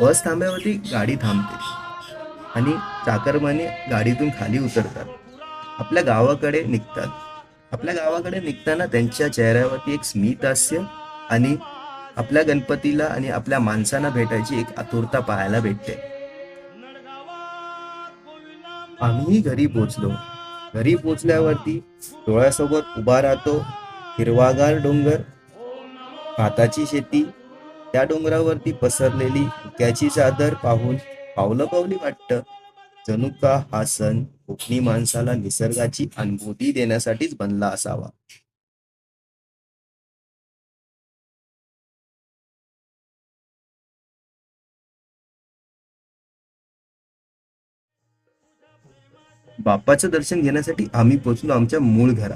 बस थांब्यावरती गाडी थांबते. आणि चाकरमाने गाडीतून खाली उतरतात. आपल्या गावाकडे निघतात. आपल्या गावाकडे निघताना त्यांच्या चेहऱ्यावरती एक स्मित हास्य आणि आपल्या गणपतीला आणि आपल्या माणसांना भेटायची एक आतुरता पाहायला भेटते. आम्ही घरी पोचलो. घरी पोचल्यावरती डोळ्यासोबत उभा राहतो हिरवागार डोंगर भाताची शेती त्या डोंगरावरती पसरलेली हुक्याची चादर पाहून पावलं पावली वाटतं. जणू का हा सण कोकणी माणसाला निसर्गाची अनुभूती देण्यासाठीच बनला असावा. बाप्पाचं दर्शन घेण्यासाठी आम्ही पोचलो आमच्या मूळ घरात.